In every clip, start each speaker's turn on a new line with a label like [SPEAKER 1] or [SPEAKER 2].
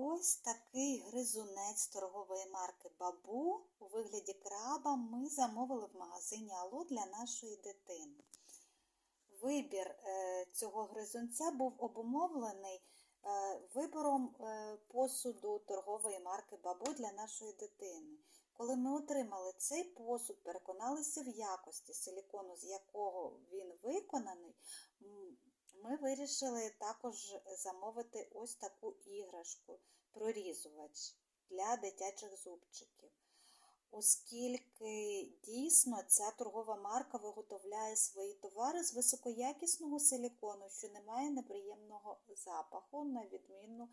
[SPEAKER 1] Ось такий гризунець торгової марки Бабу у вигляді краба ми замовили в магазині Алло для нашої дитини. Вибір е, цього гризунця був обумовлений е, вибором е, посуду торгової марки Бабу для нашої дитини. Коли ми отримали цей посуд, переконалися в якості силікону, з якого він виконаний, ми вирішили також замовити ось таку іграшку, прорізувач для дитячих зубчиків. Оскільки дійсно ця торгова марка виготовляє свої товари з високоякісного силікону, що не має неприємного запаху, на відміну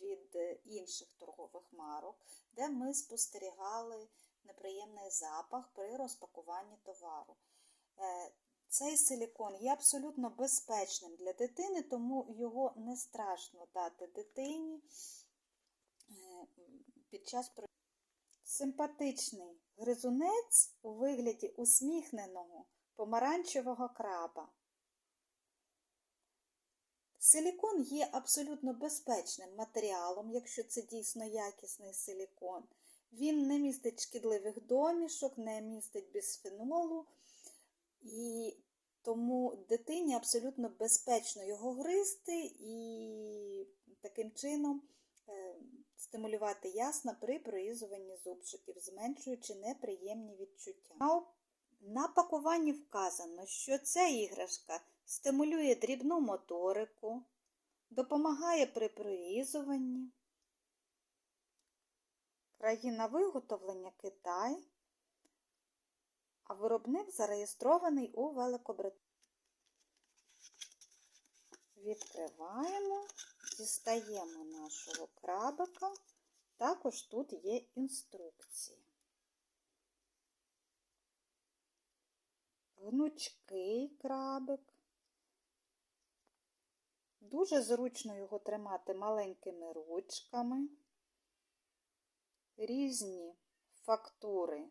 [SPEAKER 1] від е, інших торгових марок, де ми спостерігали неприємний запах при розпакуванні товару. Цей силікон є абсолютно безпечним для дитини, тому його не страшно дати дитині е, під час Симпатичний гризунець у вигляді усміхненого помаранчевого краба. Силікон є абсолютно безпечним матеріалом, якщо це дійсно якісний силікон. Він не містить шкідливих домішок, не містить бісфенолу, і тому дитині абсолютно безпечно його гризти і таким чином е, стимулювати ясна при прорізуванні зубчиків, зменшуючи неприємні відчуття. На, на пакуванні вказано, що ця іграшка стимулює дрібну моторику, допомагає при прорізуванні. Країна виготовлення Китай, а виробник зареєстрований у Великобританії. Відкриваємо, дістаємо нашого крабика. Також тут є інструкції. Гнучкий крабик. Дуже зручно його тримати маленькими ручками. Різні фактури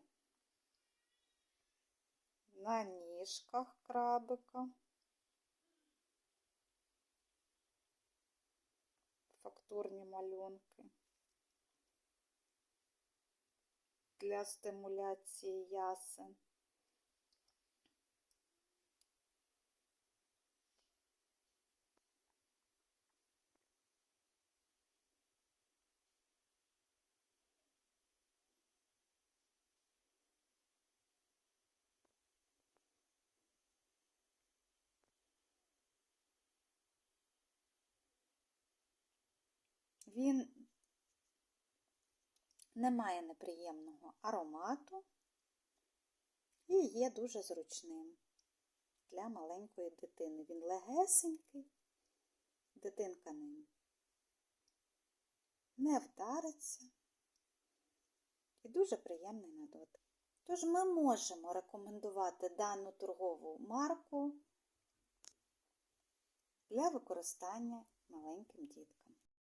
[SPEAKER 1] на ніжках крабика. Фактурні малюнки для стимуляції ясен. Він не має неприємного аромату і є дуже зручним для маленької дитини. Він легесенький, дитинка ним не вдариться і дуже приємний на дотик. Тож ми можемо рекомендувати дану торгову марку для використання маленьким діткам.